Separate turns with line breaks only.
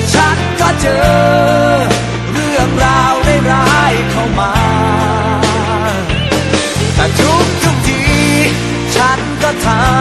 และฉันก็เจอ เรื่องราวร้ายๆเข้ามา แต่ทุกทุกที ฉันก็ทำ